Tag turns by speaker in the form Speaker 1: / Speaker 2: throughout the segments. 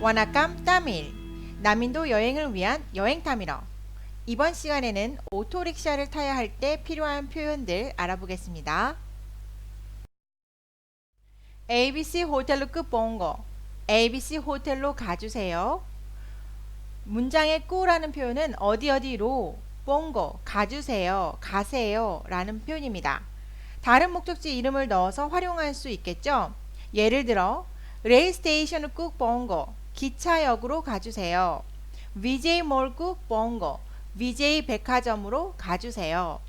Speaker 1: 와나캄 따밀 남인도 여행을 위한 여행 타밀어 이번 시간에는 오토릭샤를 타야 할 때 필요한 표현들 알아보겠습니다. ABC 호텔로 끝본거 ABC 호텔로 가주세요. 문장의 꾸라는 표현은 어디 어디로 본거 가주세요 가세요 라는 표현입니다. 다른 목적지 이름을 넣어서 활용할 수 있겠죠. 예를 들어 레일 스테이션을 꾹 본거 기차역으로 가주세요. VJ 몰꾹 본거 VJ 백화점으로 가주세요.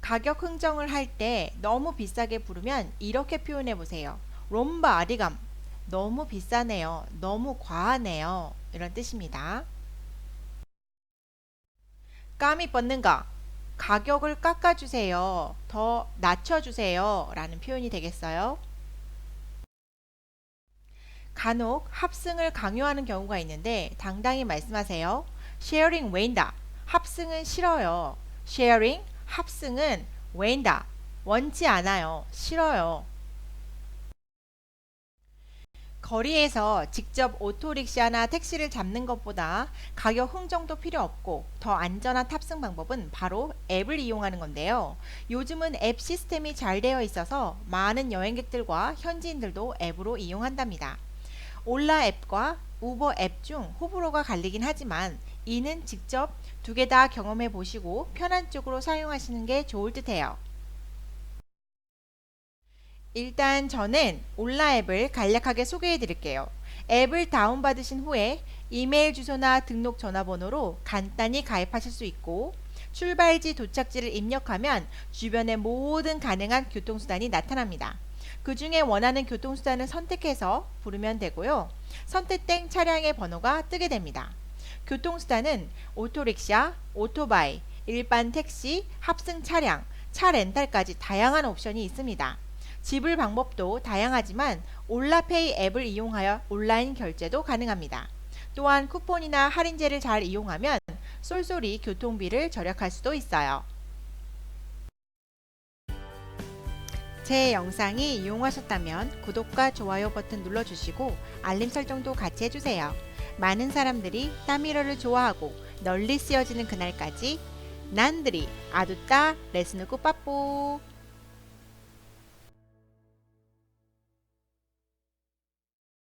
Speaker 1: 가격 흥정을 할 때 너무 비싸게 부르면 이렇게 표현해 보세요. 롬바 아리감. 너무 비싸네요. 너무 과하네요. 이런 뜻입니다. 까미 뻗는 거. 가격을 깎아주세요. 더 낮춰주세요. 라는 표현이 되겠어요. 간혹 합승을 강요하는 경우가 있는데 당당히 말씀하세요. sharing 웬다. 합승은 싫어요. sharing 합승은 웬다. 원치 않아요. 싫어요. 거리에서 직접 오토릭샤나 택시를 잡는 것보다 가격 흥정도 필요 없고 더 안전한 탑승 방법은 바로 앱을 이용하는 건데요. 요즘은 앱 시스템이 잘 되어 있어서 많은 여행객들과 현지인들도 앱으로 이용한답니다. 올라 앱과 우버 앱 중 호불호가 갈리긴 하지만 이는 직접 두 개 다 경험해 보시고 편한 쪽으로 사용하시는 게 좋을 듯 해요. 일단 저는 올라 앱을 간략하게 소개해 드릴게요. 앱을 다운받으신 후에 이메일 주소나 등록 전화번호로 간단히 가입하실 수 있고 출발지 도착지를 입력하면 주변의 모든 가능한 교통수단이 나타납니다. 그 중에 원하는 교통수단을 선택해서 부르면 되고요. 선택된 차량의 번호가 뜨게 됩니다. 교통수단은 오토릭샤, 오토바이, 일반 택시, 합승 차량, 차 렌탈까지 다양한 옵션이 있습니다. 지불 방법도 다양하지만 올라페이 앱을 이용하여 온라인 결제도 가능합니다. 또한 쿠폰이나 할인제를 잘 이용하면 쏠쏠이 교통비를 절약할 수도 있어요. 제 영상이 이용하셨다면 구독과 좋아요 버튼 눌러주시고 알림 설정도 같이 해주세요. 많은 사람들이 따미러를 좋아하고 널리 쓰여지는 그날까지 난들이 아두따 레스누구 빠뽀